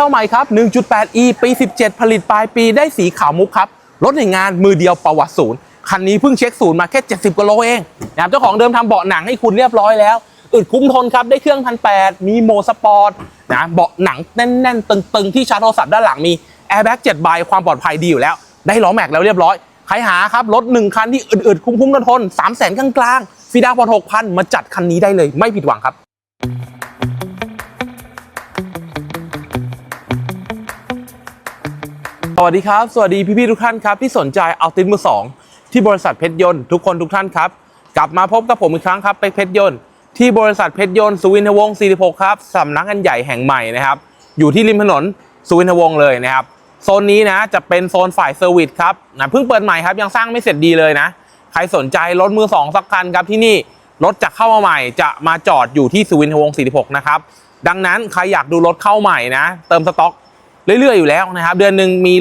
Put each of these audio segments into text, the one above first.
เข้าใหม่ครับ 1.8e ปี 17 ผลิตปลายปีได้สีขาวมุกครับ รถในงานมือเดียวประวัติศูนย์ คันนี้เพิ่งเช็คศูนย์มาแค่ 70กิโลเองนะครับเจ้าของเดิมทำเบาะหนังให้คุณเรียบร้อยแล้ว อึดคุ้มทนครับ ได้เครื่องพันแมีโมสปอร์ตนะเบาะหนังแน่นๆ ตึงๆ ที่ชาร์จโทรศัพท์ด้านหลังมีแอร์แบ็ก7ใบความปลอดภัยดีอยู่แล้ว ได้ล้อแม็กแล้วเรียบร้อยใครหาครับรถหนึ่งคันที่อึดๆคุ้มๆทนๆ3 0 0 0 0 0กลางๆฟีดาวพอ6,000มาจัดคันนี้ได้เลยไม่ผิดหวังครับ สวัสดีครับ สวัสดีพี่ๆทุกท่านครับที่สนใจเอาตินมือสองที่บริษัทเพชรยนต์ทุกคนทุกท่านครับ กลับมาพบกับผมอีกครั้งครับเป็กเพชรยนต์ที่บริษัทเพชรยนต์สุวินทวงศ์46ครับสำนักงานใหญ่แห่งใหม่นะครับอยู่ที่ริมถนนสุวินทวงศ์เลยนะครับโซนนี้นะจะเป็นโซนฝ่ายเซอร์วิสครับนะเพิ่งเปิดใหม่ครับยังสร้างไม่เสร็จดีเลยนะ ใครสนใจรถมือสองสักคันครับที่นี่รถจะเข้ามาใหม่จะมาจอดอยู่ที่สุวินทวงศ์46นะครับดังนั้นใครอยากดูรถเข้าใหม่นะ เติมสต็อก เรื่อยๆอยู่แล้วนะครับ เดือนหนึ่งมี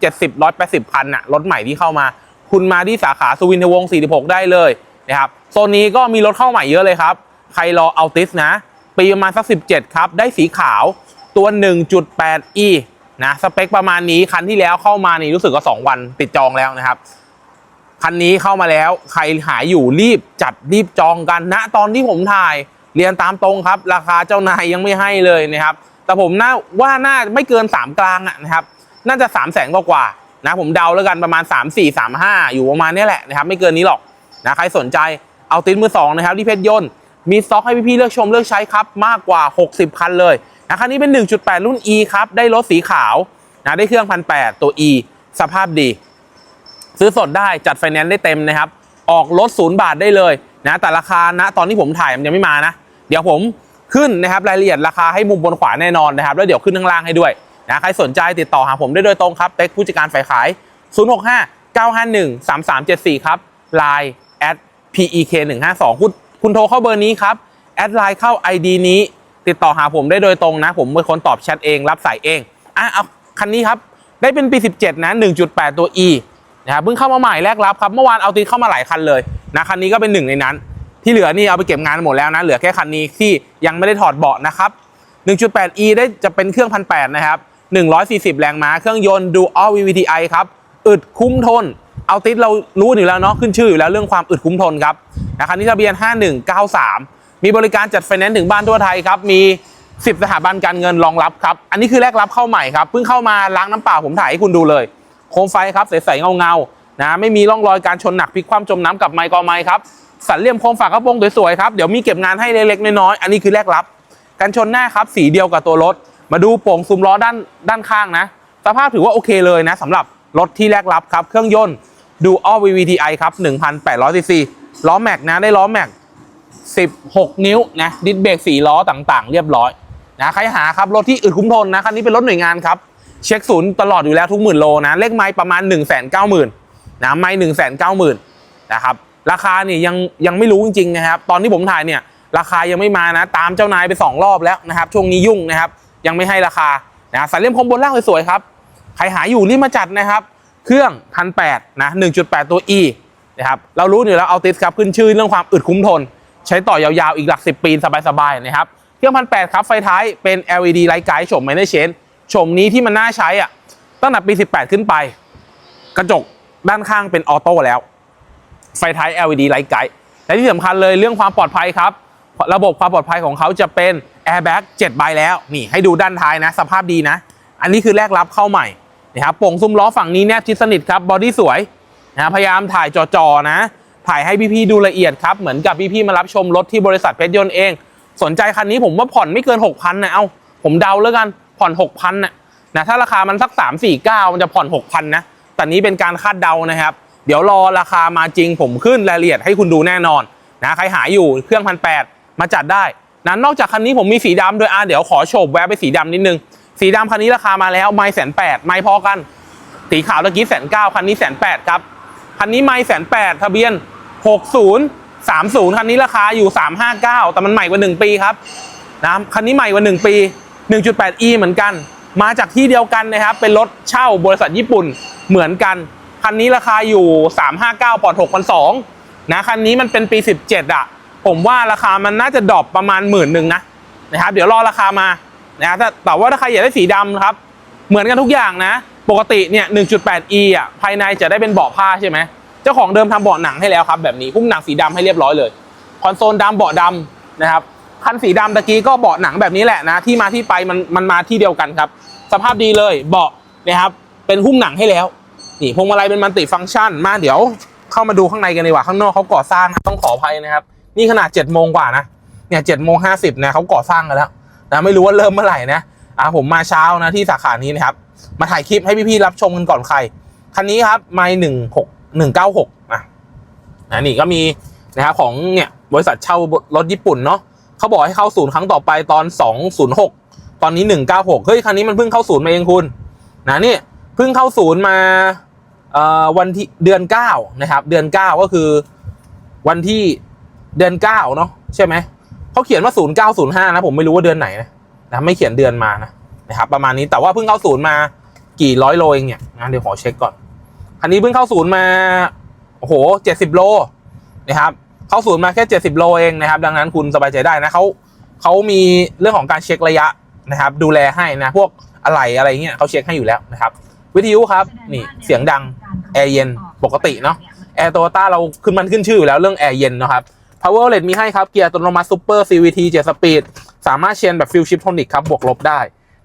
170 180คันอะรถใหม่ที่เข้ามา คุณมาที่สาขาสุวินทวงศ์46 ได้เลยนะครับโซนนี้ก็มีรถเข้าใหม่เยอะเลยครับ ใครรอเอาติสนะ ปีประมาณสัก 17 ครับ ได้สีขาวตัว 1.8e นะสเปคประมาณนี้คันที่แล้วเข้ามานี่รู้สึกว่า2วันติดจองแล้วนะครับคันนี้เข้ามาแล้วใครหายอยู่รีบจัดรีบจองกันณตอนที่ผมถ่ายเรียนตามตรงครับ ราคาเจ้านายยังไม่ให้เลยนะครับ แต่ผมน่าว่าน่าไม่เกิน 3 กลางอะนะครับน่าจะ 3 0 0แสนกว่าๆนะผมเดาแล้วกันประมาณ 3 4 3 5 อยู่ประมาณนี้แหละนะครับไม่เกินนี้หรอกนะใครสนใจเอาตินมือสองนะครับที่เพชรยนต์มีสต็อกให้พี่ๆเลือกชมเลือกใช้ครับมากกว่า 60 คันเลยนะคันนี้เป็น 1.8 รุ่น E ครับได้รถสีขาวนะได้เครื่องพันแตัว E สภาพดี ซื้อสดได้จัดไฟแนนซ์ได้เต็มนะครับ ออกรถศูนย์บาทได้เลยนะแต่ราคานะตอนที่ผมถ่ายมันยังไม่มานะ เดี๋ยวผม ขึ้นนะครับรายละเอียดราคาให้มุมบนขวาแน่นอนนะครับแล้วเดี๋ยวขึ้นข้างล่างให้ด้วยนะใครสนใจติดต่อหาผมได้โดยตรงครับเป็กผู้จัดการฝ่ายขาย 065 951 3374 ครับ Line at pek 152คุณคุณโทรเข้าเบอร์นี้ครับแอดไลน์เข้า ID นี้ ติดต่อหาผมได้โดยตรงนะ ผมเป็นคนตอบแชทเองรับสายเองอะเอาคันนี้ครับ ได้เป็นปี 17 นะ 1.8 ตัว E นะครับเพิ่งเข้ามาใหม่แรกรับครับ เมื่อวานเอาตีเข้ามาหลายคันเลยนะคันนี้ก็เป็นหนึ่งในนั้น ที่เหลือนี่เอาไปเก็บงานหมดแล้วนะเหลือแค่คันนี้ที่ยังไม่ได้ถอดเบาะนะครับ 1.8e ได้จะเป็นเครื่องพันแนะครับ 140 แรงม้าเครื่องยนต์ Dual VVTi ครับอึดคุ้มทน เอาติดเรารู้อยู่แล้วเนาะขึ้นชื่ออยู่แล้วเรื่องความอึดคุ้มทนครับนะคันนี้ทะเบียน 5193 มีบริการจัดไฟแนนซ์ถึงบ้านทั่วไทยครับมี 10 สถาบันการเงินรองรับครับอันนี้คือแรกรับเข้าใหม่ครับเพิ่งเข้ามาล้างน้ำเปล่าผมถ่ายให้คุณดูเลยโคมไฟครับใสๆเงาๆนะไม่มีร่องรอยการชนหนักพลิกคว่ำจมน้ำกับไมค์กอไมค์ครับ สันเหลี่ยมโคมฝากระโปรงสวยๆครับ เดี๋ยวมีเก็บงานให้เล็กๆน้อยๆอันนี้คือแรกรับ กันชนหน้าครับ สีเดียวกับตัวรถ มาดูโป่งซุ้มล้อด้านด้านข้างนะ สภาพถือว่าโอเคเลยนะสำหรับรถที่แรกรับครับ เครื่องยนต์ดู All VVTi ครับ1,800 cc ล้อแม็กนะได้ล้อแม็ก16 นิ้วนะดิสเบรก4ล้อต่างๆ เรียบร้อยนะใครหาครับรถที่อึดคุ้มทนนะคันนี้เป็นรถหน่วยงานครับเช็คศูนย์ตลอดอยู่แล้วทุกหมื่นโลนะเลขไม้ประมาณ 1 9 0 0 0 0นะไม้1 9 0 0 0 0นะครับ ราคาเนี่ยยังยังไม่รู้จริงๆนะครับ ตอนที่ผมถ่ายเนี่ยราคายังไม่มานะ ตามเจ้านายไป 2 รอบแล้วนะครับ ช่วงนี้ยุ่งนะครับ ยังไม่ให้ราคานะสายเลี่ยมคมบนล่างสวยๆครับ ใครหาอยู่รีบมาจัดนะครับ เครื่องพันแนะ1.8ตัว E นะครับ เรารู้อยู่แล้วเอาติสครับขึ้นชื่อเรื่องความอึดคุ้มทน ใช้ต่อยาวๆอีกหลัก 10 ปีสบายๆนะครับ เครื่องพันแครับไฟท้ายเป็น LED ไลท์ไกด์ชมไม่ได้เชนชมนี้ที่มันน่าใช้อะตั้งแต่ปี 18 ขึ้นไป กระจกด้านข้างเป็นออโต้แล้ว ไฟท้าย LED ไลท์ไกด์และที่สำคัญเลยเรื่องความปลอดภัยครับ ระบบความปลอดภัยของเขาจะเป็น Airbag 7ใบแล้ว นี่ให้ดูด้านท้ายนะ สภาพดีนะ อันนี้คือแรกรับเข้าใหม่นะครับโป่งซุ้มล้อฝั่งนี้แนบชิดสนิทครับบอดี้สวยนะพยายามถ่ายจอๆนะ ถ่ายให้พี่ๆดูละเอียดครับ เหมือนกับพี่ๆมารับชมรถที่บริษัทเพชรยนต์เอง สนใจคันนี้ผมว่าผ่อนไม่เกิน 6,000นะเอาผมเดาแล้วกันผ่อน6,000นะนะถ้าราคามันสัก 3 4 9 มันจะผ่อน 6,000นะแต่นี้เป็นการคาดเดานะครับ เดี๋ยวรอราคามาจริงผมขึ้นรายละเอียดให้คุณดูแน่นอนนะใครหาอยู่เครื่องพันแมาจัดได้นะนอกจากคันนี้ผมมีสีดำด้วยอะเดี๋ยวขอโฉบแวะไปสีดำนิดนึง สีดำคันนี้ราคามาแล้วไม่แสนแปดไม่พอกัน สีขาวตะกี้แสนเก้าคันนี้แสนแปดครับ คันนี้ไม่แสนแปดทะเบียน60 30คันนี้ราคาอยู่359แต่มันใหม่กว่า1ปีครับนะคันนี้ใหม่กว่า1ปี 1.8e เหมือนกัน มาจากที่เดียวกันนะครับ เป็นรถเช่าบริษัทญี่ปุ่นเหมือนกัน คันนี้ราคาอยู่ 359ปอด6,200นะคันนี้มันเป็นปี 17อะผมว่าราคามันน่าจะดรอปประมาณหมื่นหนึ่งนะนะครับเดี๋ยวรอราคามานะแต่แต่ว่าถ้าใครอยากได้สีดำครับ เหมือนกันทุกอย่างนะ ปกติเนี่ย 1.8e อะภายในจะได้เป็นเบาะผ้าใช่ไหมเจ้าของเดิมทำเบาะหนังให้แล้วครับแบบนี้พุ่มหนังสีดำให้เรียบร้อยเลยคอนโซลดำเบาะดำนะครับคันสีดำตะกี้ก็เบาะหนังแบบนี้แหละนะ ที่มาที่ไปมันมันมาที่เดียวกันครับ สภาพดีเลยเบาะนะครับเป็นหุ้มหนังให้แล้ว นี่พวงมาลัยเป็นมัลติฟังก์ชัน มาเดี๋ยวเข้ามาดูข้างในกันดีกว่าข้างนอกเขาก่อสร้างนะต้องขออภัยนะครับนี่ขนาด7จ็ดโมงกว่านะเนี่ยเจ็ดโมงห้าสิบนะเขาก่อสร้างกันแล้วนะไม่รู้ว่าเริ่มเมื่อไหร่นะอ่าผมมาเช้านะที่สาขานี้นะครับมาถ่ายคลิปให้พี่ๆรับชมกันก่อนใครคันนี้ครับไม่หนึ่งหกหนึ่งเก้าหกอะนะนี่ก็มีนะครับของเนี่ยบริษัทเช่ารถญี่ปุ่นเนาะเขาบอกให้เข้าศูนย์ครั้งต่อไปตอนสองศูนย์หกตอนนี้หนึ่งเก้าหกเฮ้ยคันนี้มันเพิ่งเข้าศูนย์มาเองคุณนะนี่เพิ่งเข้าศูนย์มา วันที่เดือนเก้านะครับ เดือนเก้าก็คือวันที่เดือนเก้าเนาะใช่ไหมเขาเขียนว่า0905นะผมไม่รู้ว่าเดือนไหนนะนะไม่เขียนเดือนมานะนะครับ ประมาณนี้แต่ว่าเพิ่งเข้าศูนย์มากี่ร้อยโลเองเนี่ยนะเดี๋ยวขอเช็คก่อนคันนี้เพิ่งเข้าศูนย์มาโอ้โห70โลนะครับเข้าศูนย์มาแค่70โลเองนะครับ ดังนั้นคุณสบายใจได้นะเขาเขามีเรื่องของการเช็คระยะนะครับ ดูแลให้นะพวกอะไรอะไรเงี้ยเขาเช็คให้อยู่แล้วนะครับ วิทยุครับ นี่เสียงดัง แอร์เย็นปกติเนาะแอร์โตโยต้าเราขึ้นมันขึ้นชื่ออยู่แล้วเรื่องแอร์เย็นนะครับ Power Outlet มีให้ครับ เกียร์อัตโนมัติ Super CVT 7 Speed สามารถเชนแบบฟิลชิปโทนิกครับ บวกลบได้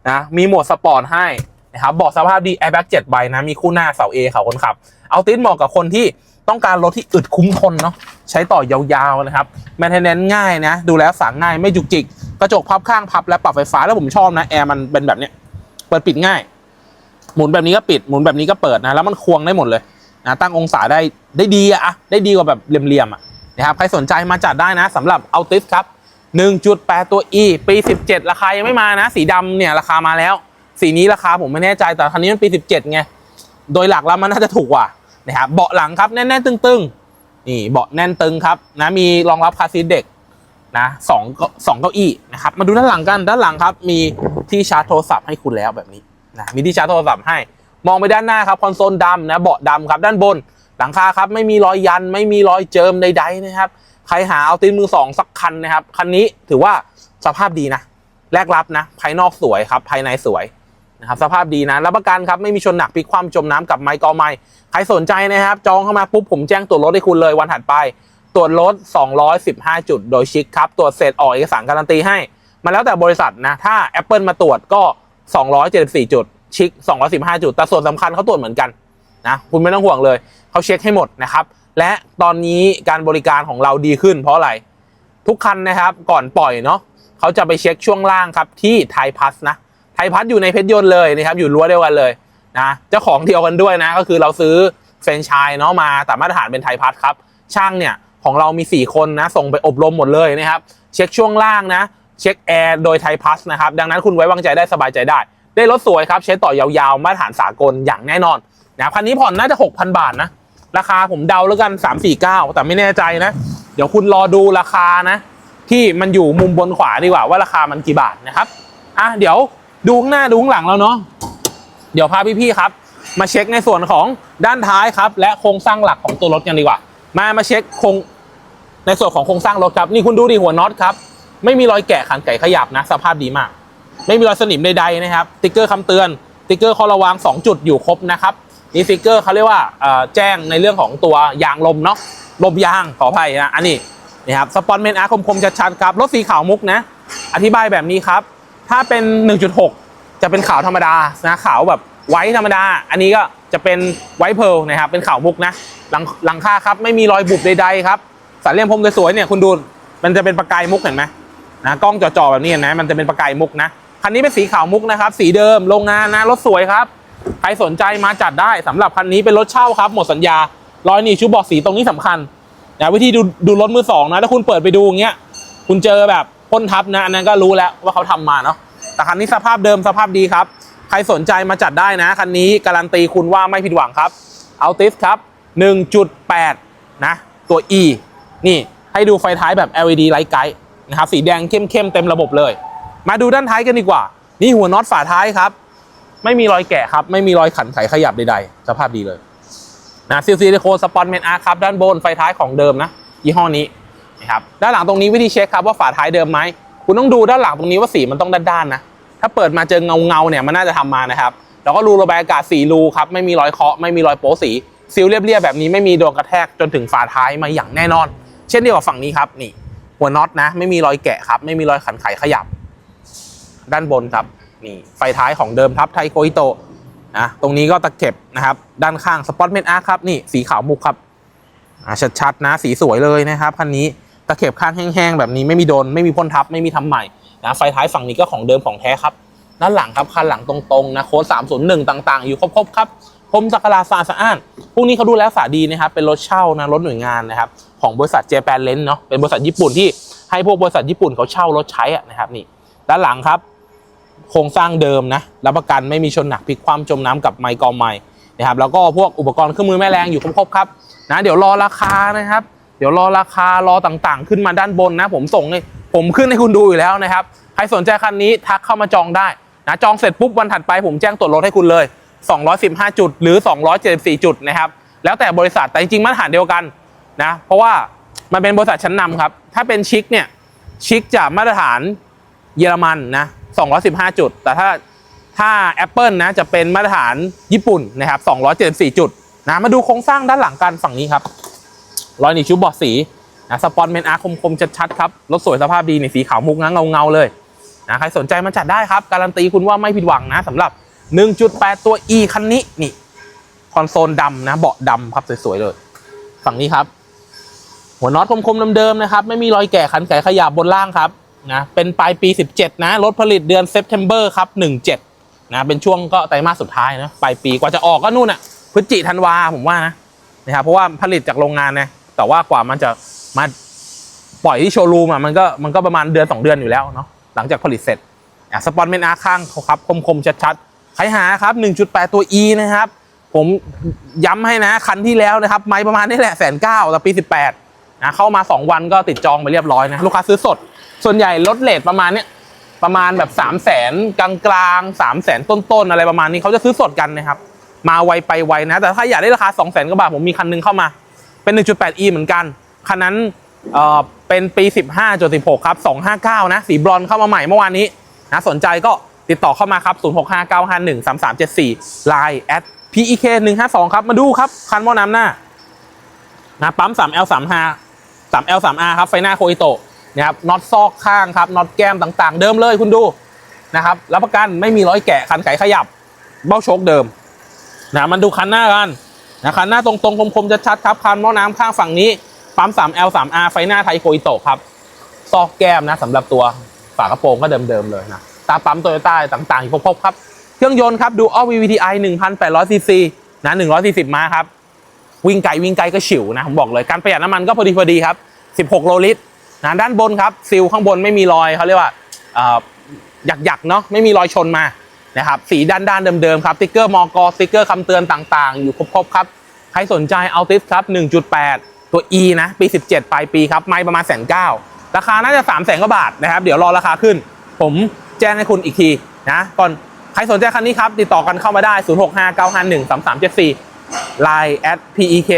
นะมีโหมดสปอร์ตให้นะครับเบอกสภาพดี Airbag 7ใบนะ มีคู่หน้าเสา A เขาคนขับ เอาติสเหมาะกับคนที่ต้องการรถที่อึดคุ้มทนเนาะใช้ต่อยาวๆนะครับแมนเทนแนนง่ายนะ ดูแล้วสั่งง่ายไม่จุกจิก กระจกพับข้างพับและปรับไฟฟ้าแล้วผมชอบนะ แอร์มันเป็นแบบเนี้ยเปิดปิดง่าย หมุนแบบนี้ก็ปิดหมุนแบบนี้ก็เปิดนะแล้วมันควงได้หมดเลยนะตั้งองศาได้ได้ดีอะได้ดีกว่าแบบเหลี่ยมๆอะนะครับใครสนใจมาจัดได้นะสำหรับเอาติสครับ 1.8 ตัว E ปี 17 ราคายังไม่มานะ สีดำเนี่ยราคามาแล้ว สีนี้ราคาผมไม่แน่ใจแต่คันนี้มันปี 17 ไง โดยหลักแล้วมันน่าจะถูกกว่านะครับเบาะหลังครับแน่นๆตึงๆนี่เบาะแน่นตึงครับนะมีรองรับคาซีเด็กนะสองก้าสองเก้าอี้นะครับมาดูด้านหลังกันด้านหลังครับ มีที่ชาร์จโทรศัพท์ให้คุณแล้วแบบนี้ นะมีที่ชาร์จโทรศัพท์ให้ มองไปด้านหน้าครับคอนโซลดำนะเบาะดำครับด้านบน หลังคาครับไม่มีรอยยันไม่มีรอยเจิมใดๆนะครับใครหาเอาตินมือสองสักคันนะครับคันนี้ถือว่าสภาพดีนะแลกรับนะ ภายนอกสวยครับภายในสวยนะครับสภาพดีนะรับประกันครับไม่มีชนหนักพลิกคว่ำจมน้ำกับไม้กอไม้ใครสนใจนะครับ จองเข้ามาปุ๊บผมแจ้งตรวจรถให้คุณเลยวันถัดไป ตรวจรถ 215 จุดโดยชิคครับ ตรวจเสร็จออกเอกสารการันตีให้มาแล้วแต่บริษัทนะ ถ้า Apple มาตรวจก็ 274 จุด ชิค215 จุด แต่ส่วนสำคัญเขาตรวจเหมือนกันนะคุณไม่ต้องห่วงเลย เขาเช็คให้หมดนะครับ และตอนนี้การบริการของเราดีขึ้น เพราะอะไร ทุกคันนะครับก่อนปล่อยเนาะเขาจะไปเช็คช่วงล่างครับที่ไทยพัสนะไทยพัสอยู่ในเพชรยนต์เลยนะครับอยู่รั้วเดียวกันเลยนะเจ้าของเดียวกันด้วยนะ ก็คือเราซื้อแฟรนไชส์เนาะมาแต่มาตรฐานเป็นไทยพัสครับช่างเนี่ยของเรามี 4 คนนะ ส่งไปอบรมหมดเลยนะครับ เช็คช่วงล่างนะ เช็คแอร์โดยไทยพัสนะครับ ดังนั้นคุณไว้วางใจได้สบายใจได้ ได้รถสวยครับ ใช้ต่อยาวๆ มาตรฐานสากลอย่างแน่นอนนะครับคันนี้ผ่อนน่าจะ 6,000 บาทนะ ราคาผมเดาแล้วกัน 349 แต่ไม่แน่ใจนะ เดี๋ยวคุณรอดูราคานะ ที่มันอยู่มุมบนขวาดีกว่าว่าราคามันกี่บาทนะครับอะเดี๋ยวดูข้างหน้าดูข้างหลังแล้วเนาะเดี๋ยวพาพี่ๆครับ มาเช็คในส่วนของด้านท้ายครับ และโครงสร้างหลักของตัวรถกันดีกว่า มามาเช็คโครงในส่วนของโครงสร้างรถครับนี่คุณดูดิหัวน็อตครับ ไม่มีรอยแกะขันไก่ขยับนะ สภาพดีมาก ไม่มีรอยสนิมใดๆนะครับติ๊กเกอร์คำเตือนติ๊กเกอร์ข้อระวัง2 จุดอยู่ครบนะครับนี่ติ๊กเกอร์เขาเรียกว่าแจ้งในเรื่องของตัวยางลมเนาะลมยางขออภัยนะอันนี้นี่ครับสปอนเมนอาร์คมๆชัดๆครับรถสีขาวมุกนะ อธิบายแบบนี้ครับ ถ้าเป็น 1.6 จะเป็นขาวธรรมดานะขาวแบบไว้ธรรมดา อันนี้ก็จะเป็นไวท์เพลนะครับเป็นขาวมุกนะหลังหลังคาครับไม่มีรอยบุบใดๆครับสันเลี่ยมพรมสวยๆเนี่ยคุณดูมันจะเป็นประกายมุกเห็นไหม นะกล้องจ่อๆแบบนี้นไหมมันจะเป็นประกายมุกนะคันนี้เป็นสีขาวมุกนะครับ สีเดิมโรงงานนะรถสวยครับใครสนใจมาจัดได้สำหรับคันนี้เป็นรถเช่าครับ หมดสัญญารอยนีบชูบอกสีตรงนี้สำคัญนะวิธีดูดูรถมือสองนะถ้าคุณเปิดไปดูอย่างเงี้ยคุณเจอแบบพ่นทับนะอันนั้นก็รู้แล้วว่าเขาทำมาเนาะแต่คันนี้สภาพเดิมสภาพดีครับ ใครสนใจมาจัดได้นะคันนี้การันตีคุณว่าไม่ผิดหวังครับเอาติสครับ 1.8 นะ ตัว E นี่ให้ดูไฟท้ายแบบ LED ไลท์ไกด์ นะครับสีแดงเข้มๆเต็มระบบเลย มาดูด้านท้ายกันดีกว่า นี่หัวน็อตฝาท้ายครับ ไม่มีรอยแกะครับ ไม่มีรอยขันไขขยับใดๆสภาพดีเลยนะซิลซิลิโคนสปอนเมนอาร์ครับด้านบนไฟท้ายของเดิมนะยี่ห้อนี้นะครับด้านหลังตรงนี้วิธีเช็คครับว่าฝาท้ายเดิมไหมคุณต้องดูด้านหลังตรงนี้ว่าสีมันต้องด้านๆนะถ้าเปิดมาเจอเงาเงาเนี่ยมันน่าจะทำมานะครับแล้วก็รูระบายอากาศ4รูครับไม่มีรอยเคาะไม่มีรอยโป๊สีซิลเรียบๆแบบนี้ไม่มีโดนกระแทกจนถึงฝาท้ายมาอย่างแน่นอน เช่นเดียวกับฝั่งนี้ครับนี่ หัวน็อตนะ ไม่มีรอยแกะครับ ไม่มีรอยขันไขขยับ ด้านบนครับนี่ไฟท้ายของเดิมทับไทโกอิโตะนะตรงนี้ก็ตะเข็บนะครับ ด้านข้างสปอตเมนอาร์ครับนี่สีขาวมุกครับชัดๆนะสีสวยเลยนะครับคันนี้ตะเข็บข้างแห้งๆแบบนี้ไม่มีโดนไม่มีพ่นทับไม่มีทำใหม่นะไฟท้ายฝั่งนี้ก็ของเดิมของแท้ครับด้านหลังครับคันหลังตรงๆนะโค้ด301 ต่างๆ อยู่ครบๆครับพรมสักการาสะอาดสะอ้านพวกนี้เขาดูแลรักษาดีนะครับเป็นรถเช่านะรถหน่วยงานนะครับ ของบริษัทเจแปนเลนเนาะเป็นบริษัทญี่ปุ่นที่ให้พวกบริษัทญี่ปุ่นเขาเช่ารถใช้อะนะครับนี่ด้านหลังครับโครงสร้างเดิมนะรับประกันไม่มีชนหนักพลิกคว่ำจมน้ำกับไมค์กองไม้นะครับแล้วก็พวกอุปกรณ์เครื่องมือแม่แรงอยู่ครบครับนะเดี๋ยวรอราคานะครับ เดี๋ยวรอราคารอต่างๆ ขึ้นมาด้านบนนะ ผมส่งให้ผมขึ้นให้คุณดูอยู่แล้วนะครับใครสนใจคันนี้ทักเข้ามาจองได้นะจองเสร็จปุ๊บวันถัดไปผมแจ้งตรวจรถให้คุณเลย 215 จุดหรือ 274 จุดนะครับแล้วแต่บริษัทแต่จริงๆมาตรฐานเดียวกัน นะเพราะว่ามันเป็นบริษัทชั้นนำครับ ถ้าเป็นชิคเนี่ยชิคจะมาตรฐานเยอรมันนะ215 จุด แต่ถ้าถ้า Apple นะจะเป็นมาตรฐานญี่ปุ่นนะครับ274 จุดนะมาดูโครงสร้างด้านหลังกันฝั่งนี้ครับรอยหนีชุบบอดสีนะสปอนเมนอาร์คมๆชัดๆครับรถสวยสภาพดีในสีขาวมุกนะเงาๆเลยนะใครสนใจมาจัดได้ครับ การันตีคุณว่าไม่ผิดหวังนะสำหรับ 1.8 ตัว E คันนี้นี่คอนโซลดำนะเบาะดำครับสวยๆเลย ฝั่งนี้ครับ หัวน็อตคมๆเดิมๆนะครับ ไม่มีรอยแก่ขันไขขยับบนล่างครับนะเป็นปลายปี 17 นะรถผลิตเดือนเซปเทมเบอร์ครับ17 นะเป็นช่วงก็ไตรมาสสุดท้ายนะปลายปีกว่าจะออกก็นู่นอะพฤศจิธันวาผมว่านะนะครับเพราะว่าผลิตจากโรงงานนะแต่ว่ากว่ามันจะมาปล่อยที่โชว์รูมอะมันก็มันก็ประมาณเดือน 2 เดือนอยู่แล้วเนาะหลังจากผลิตเสร็จอะสปอนเมนอาร์ข้างเขาครับคมๆชัดๆใครหาครับ 1.8 ตัว E นะครับ ผมย้ำให้นะคันที่แล้วนะครับ ไม่ประมาณนี้แหละแสนเก้าแต่ปี 18 นะเข้ามา 2 วันก็ติดจองไปเรียบร้อยนะลูกค้าซื้อสด ส่วนใหญ่ลดเลทประมาณเนี้ยประมาณแบบ 3 0 0แสนกลางกลางๆ 3 0 0แสนต้นๆ อะไรประมาณนี้เขาจะซื้อสดกันนะครับ มาไวไปไวนะ แต่ถ้าอยากได้ราคา 2 0 0แสนกว่าบาท ผมมีคันหนึงเข้ามา เป็น 1.8e เหมือนกัน คันนั้นเอ่อเป็นปี 15.16 ครับ 259 นะ สีบรอนเข้ามาใหม่เมื่อวานนี้นะสนใจก็ติดต่อเข้ามาครับ 0659513374 Line at PEK 152ครับ มาดูครับ คันหม้อน้ำหน้านะปั๊ม 3L 35 3L 3R ครับไฟหน้าโคอิโตะนะครับน็อตซอกข้างครับน็อตแก้มต่างๆ เดิมเลยคุณดูนะครับรับประกันไม่มีร้อยแกะคันไขขยับ เบ้าโชคเดิมนะมันดูคันหน้ากันนะคันหน้าตรงๆคมๆจะชัดครับคันหม้อน้ำข้างฝั่งนี้ปั๊ม 3L 3R ไฟหน้าไทโคอิโตะครับซอกแก้มนะสำหรับตัวฝากระโปรงก็เดิมๆเลยนะตาปั๊มโตโยต้าต่างๆอยู่ครบๆครับ เครื่องยนต์ครับดูออ VVTi 1,800ซีซีนะ140ม้าครับ วิ่งไกลวิ่งไกลก็ฉิวนะผมบอกเลยการประหยัดน้ำมันก็พอดีพอดีครับ 16 โลลิตรนะด้านบนครับซิลข้างบนไม่มีรอยเขาเรียกว่าเอ่อหยักๆเนาะไม่มีรอยชนมานะครับสีด้านด้านเดิมๆครับสติ๊กเกอร์มอกสติ๊กเกอร์คำเตือนต่างๆ อยู่ครบๆครับใครสนใจเอาติสครับ 1.8 ตัว E นะปี 17 ปลายปีครับไม่ประมาณแสนเก้าราคาน่าจะ3 0 0แสนกว่าบาทนะครับเดี๋ยวรอราคาขึ้น ผมแจ้งให้คุณอีกทีนะก่อนใครสนใจคันนี้ครับ ติดต่อกันเข้ามาได้ 0659513374 Line at PEK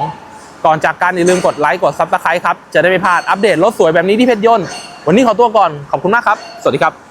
152ก่อนจากการอย่าลืมกดไลค์กด Subscribe ครับ จะได้ไม่พลาดอัปเดตรถสวยแบบนี้ที่เพชรยนต์ วันนี้ขอตัวก่อน ขอบคุณมากครับ สวัสดีครับ